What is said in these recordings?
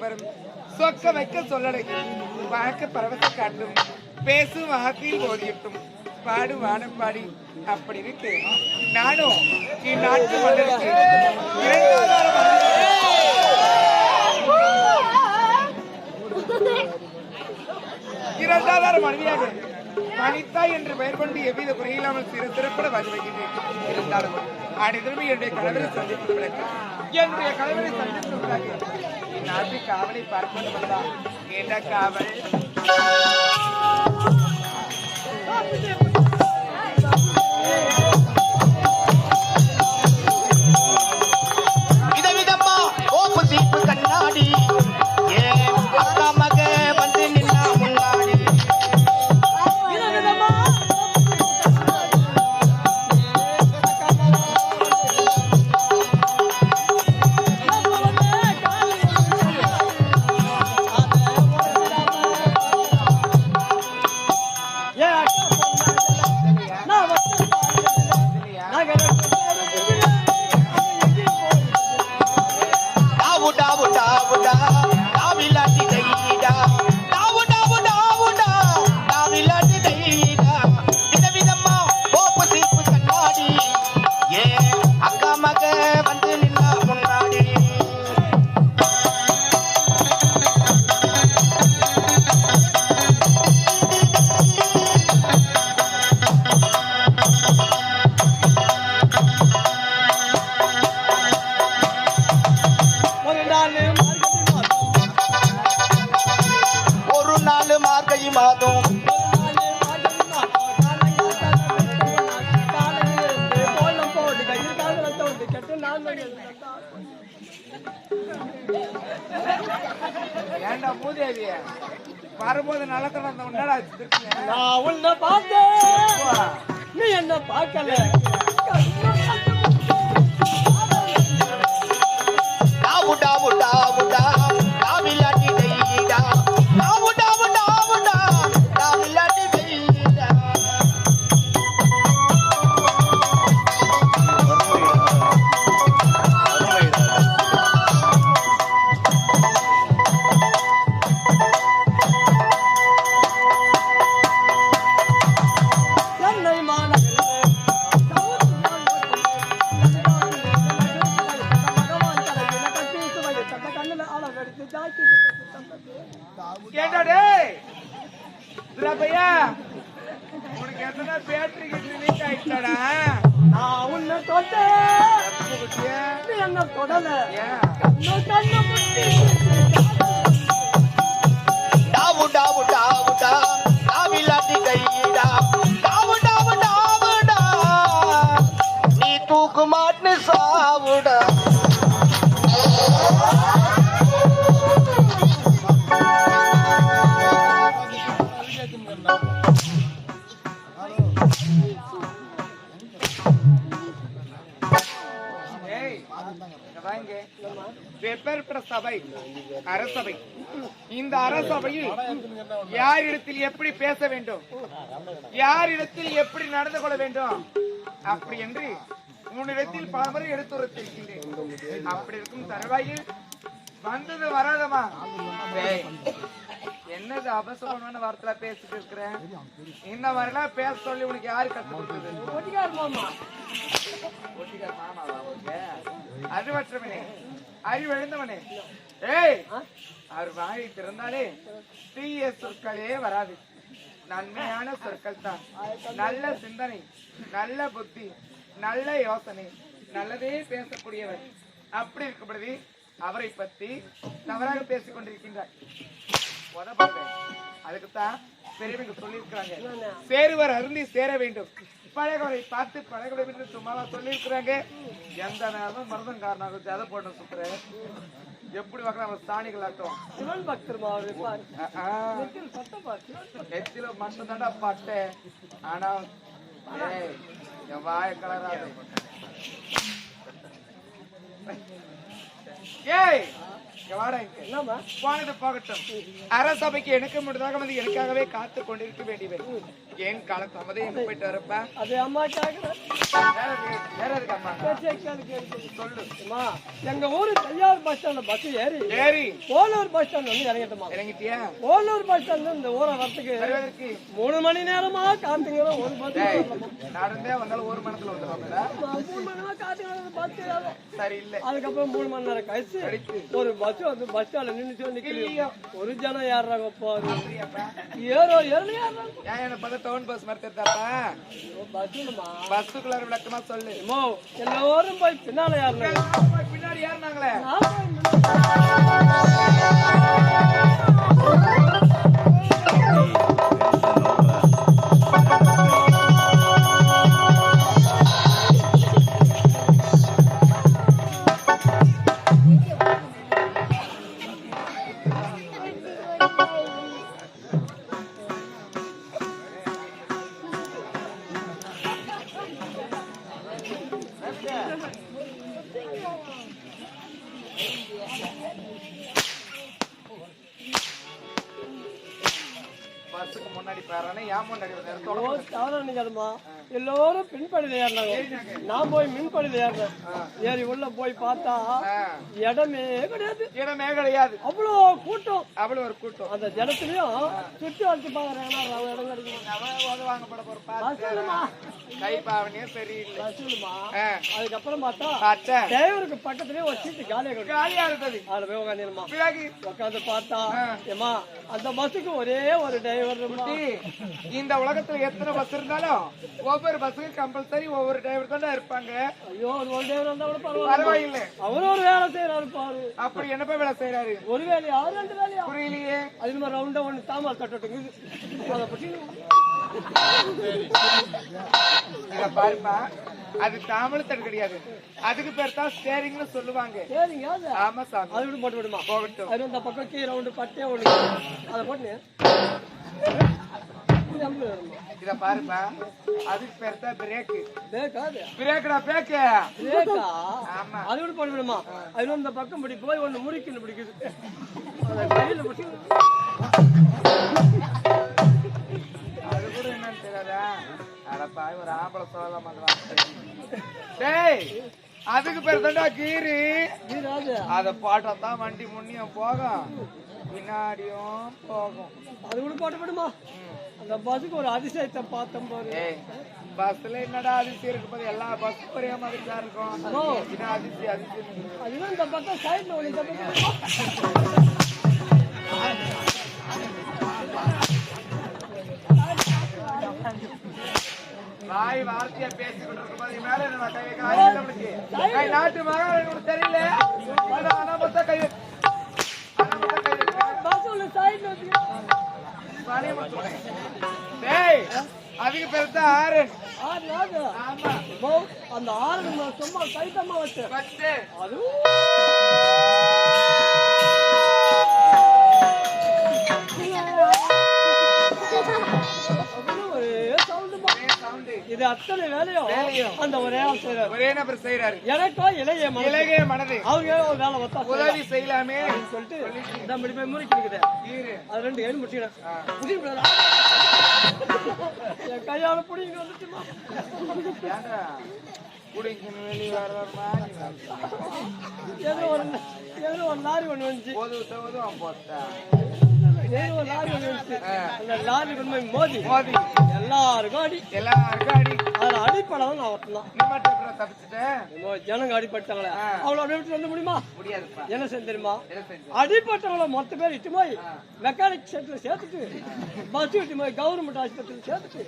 வரும். சொக்க வைக்க சொல்லடகி பார்க்க பரவச காட்டும் பேசும் வார்த்தையில் ஓதியட்டும் பாடு வானம் பாடி அப்படி இருக்கு நானும் இந்நாட்டு மன்னருக்கு இரண்டாவது இரண்டாதார மனைவியாக வனிதா என்று பெயர் கொண்டு எவ்வித குறையில்லாமல் சிறு சிறப்பட வருவகின்றேன் இருந்தாலும் அனைத்திலுமே என்னுடைய கணவரை சந்திப்பதற்கு என்னுடைய கணவரை சந்திப்பதற்காக நாட்டு காவலை பார்ப்பது வந்தா என்ன காவல். நான் உன்னை பார்த்தேன். நீ என்ன பார்க்கல. டாவு டாவு டாவுடா டாவிலாட்டி பேட்டரி கிட்ட லீக் ஆயிடுச்சாடா நான் உன்னை தொட்டேன் என்ன தொடல? கண்ணு முட்டி அரசபை. இந்த அரசபையில் யாரிடத்தில் எப்படி பேச வேண்டும்? யாரிடத்தில் எப்படி நடந்து கொள்ள வேண்டும்? அப்படி என்று உன்னிடத்தில் பலமுறை எடுத்துரைத்திருக்கின்றேன் அப்படி இருக்கும் தருவாயில் வந்தது வராதமா என்னது அபசகமான வார்த்தை பேசிட்டு இருக்கிறேன் இந்த மாதிரிலாம் பேச சொல்லி உனக்கு யாரு கத்து கொடுத்தது? ஒட்டிக்கார் மாமா. அறிவெழுந்தவனே ஏய் அவர் வாயை திறந்தாலே தீய சொற்களே வராது. நன்மையான சொற்கள் தான் நல்ல சிந்தனை நல்ல புத்தி நல்ல யோசனை நல்லதே பேசக்கூடியவர். அப்படி இருக்கும் பொழுது அவரை பத்தி தவறாக பேசிக் கொண்டிருக்கின்றார். அதுக்குத்தான் பெரியவங்க சொல்லியிருக்கிறாங்க. சேருவர் அருந்தி சேர வேண்டும். பழகவரை பார்த்து பழக வேண்டும் என்று சும்மாவா சொல்லியிருக்கிறாங்க. எந்த நேரமும் மருதங்காரனாக ஜத போட்ட சுத்துற. எப்படி பார்க்கலாம் அவன் சாணிகளாட்டம் சிவன் பக்தர் மாவு பாரு அஹ், அஹ். நெத்தியில் சத்தம் பாரு நெத்தில மட்டும் தாண்டா பட்டேன். ஆனா என் வாய கலராது. ஏய் அரசபைக்கு எனக்கு முன்னதாக வந்து எனக்காகவே காத்து கொண்டிருக்க வேண்டியவர். ஏன் கால எங்க போயிட்டு வரப்பா? அது அம்மா? எங்க ஊரு தையார் பஸ் ஸ்டாண்ட்ல பஸ் ஏறி ஏறி. ஓலூர் பஸ் ஸ்டாண்ட் வந்து இறங்கிட்டோமா இறங்கிட்டியா? ஓலூர் பஸ் ஸ்டாண்ட் இந்த ஊரை வரத்துக்கு மூணு மணி நேரமா காத்துங்கிறோம் ஒரு பஸ் நடந்தே வந்தாலும் ஒரு மணத்துல வந்துடுவாங்கடா மூணு மணி நேரம் காத்துங்கிறது பஸ். சரி இல்ல அதுக்கப்புறம் மூணு மணி நேரம் கழிச்சு ஒரு பஸ் வந்து பஸ் ஸ்டாண்ட்ல நின்று நிக்கிறீங்க. ஒரு ஜனம் பாரு. அப்படியாப்பா? ஏறோ ஏறல எனக்கு பார்த்தா டவுன் பஸ் மாதிரி தெரிந்தாப்பா பஸ் இல்லம்மா பஸ்ஸுக்குள்ளார விளக்கமா சொல்லு. அம்மா, எல்லாரும் போய் பின்னால ஏறினாங்க பின்னாடி ஏறினாங்களே. பஸ்ஸுக்கு முன்னாடி பாருன்னு தவறு. எல்லாரும் பின்படியில ஏறினாங்க நான் போய் மின்படியில ஏறினேன் ஏறி உள்ள போய் பார்த்தா இடமே கிடையாது. இடமே கிடையாது. அவ்வளோ கூட்டம். அவ்வளவு ஒரு கூட்டம். அந்த ஜனத்துலயும் சுத்தி வச்சு இடம். ஆ, அதுக்கப்புறம் பார்த்தா டிரைவருக்கு பக்கத்துலயே ஒரு சீட்டு காலியா காலியா இருந்தது. அதுல போய் உட்காந்துருமா பிறகு உட்காந்து பார்த்தா ஏமா அந்த பஸ்ஸுக்கு ஒரே ஒரு டிரைவர் இந்த உலகத்துல எத்தனை பஸ் இருந்தாலும் ஒவ்வொரு பஸ்ஸுக்கும் கம்பல்சரி ஒவ்வொரு டிரைவர் தான் இருப்பாங்க. ஐயோ ஒரு டிரைவர் வந்தா கூட பரவாயில்ல. அவரும் ஒரு வேலை செய்யறாரு பாரு. அப்படி என்னப்பா வேலை செய்யறாரு ஒரு வேலையா? ரெண்டு வேலையா? புரியலையே. அது மாதிரி ரவுண்டா ஒண்ணு தாமல் தட்டுங்க அதை பற்றி பாருப்பா. அது தாமிழ தடு கிடையாது. அதுக்கு பேர் தான் ஸ்டேரிங்னு சொல்லுவாங்க. ஆமா சாமி. அது போட்டு விடுமா? போகட்டும். அது அந்த பக்கம் கீழே ரவுண்டு பட்டே ஒண்ணு. அதை போட்டு இது பாருப்பா. அதுக்கு பேர் தான் பிரேக்கு பேக்கா அது? பிரேக்குடா பிரேக்கு பேக்கா ஆமா. அது கூட விடுமா? இந்த பக்கம் பிடி போய் ஒண்ணு முறிக்கணும் பிடிக்குது. அதை கையில அது கூட என்னன்னு தெரியாதா? அடப்பா ஒரு ஆம்பளை சொல்லலாம் வார்த்தை. டேய் அதுக்கு பேர் தான்டா கீரு. அத பாட்டா தான் வண்டி முன்னியும் போகும். பின்னாடியும் போகும். அது கூட போட்டு விடுமா அந்த பஸ்ஸுக்கு ஒரு அதிசயத்தை பார்த்தோம் பாரு. ஏய் பஸ்ல என்னடா அதிசயம் இருக்கு பாரு? எல்லா பஸ் ஒரே மாதிரி தான் இருக்கும். என்ன அதிசயம் அதிசயம் அதுதான் இந்த பக்கம் சைட்ல பக்கம். வாய் வார்த்தையா பேசிக்கிட்டு இருக்கும் போது மேல என்ன நாட்டு உனக்கு தெரியல. கை டேய் அதுக்கு பேர் தான் ஆறு. ஆறு ஆறு. ஆமா. போ, அந்த ஆறு நம்ம சும்மா கைத்தம்மா வச்சு. பத்து. அதுவும் அதுவும் இது அத்தனை வேலையும். அந்த ஒரே ஆள் செய்றாரு ஒரே நபர் செய்யறாரு எனக்கோ இளைய இலகிய மனது. அவங்க ஒரு வேலை வத்தா உதவி செய்யலாமே. சொல்லிட்டு இந்த இப்படி போய் முறுக்கிருக்குது ஈரு அது ரெண்டு ஏழு முடிச்சுக்கிறேன். என் கையால பிடிங்க வர்றமா ஏதோ ஒரு ஏதோ ஒரு லாரி ஒண்ணு வந்துச்சு. போது உத்தவது அவன் ஒரு லாரி அந்த லாரி கொண்டு போய் மோதி. மோதி. எல்லாருக்கும் அடி. எல்லாருக்கும் அடி. அதுல அடிப்படம் நான் ஜனங்க அடிபட்டாங்களே. அப்படியே விட்டு வந்து முடியுமா? என்ன செய்ய தெரியுமா? மொத்த பேர் இட்டு போய் மெக்கானிக் செட்ல சேர்த்துட்டு பஸ் இட்டு போய் கவர்மெண்ட் ஆஸ்பத்திரியில் சேர்த்துட்டு.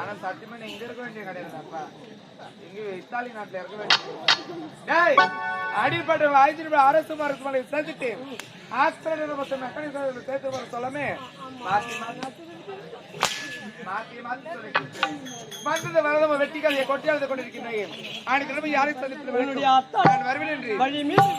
ஆனா சத்தியமா நீ இங்க இருக்க வேண்டிய கிடையாதுப்பா இங்க இத்தாலி நாட்டுல இருக்க வேண்டிய ரூபாய் அரசு மருத்துவமனை சேர்த்துட்டு. ஹாஸ்பிட்டல் மொத்த மெக்கானிக் சேர்த்து வர சொல்லாமே. மாத்தி மாத்தி. வந்தது வரதம வெட்டிக்காதைய கொட்டியாளத்தை கொண்டிருக்கின்றேன் ஆணைக்கிழமை யாரை சந்தித்து வருவேன் என்று. வழி மீது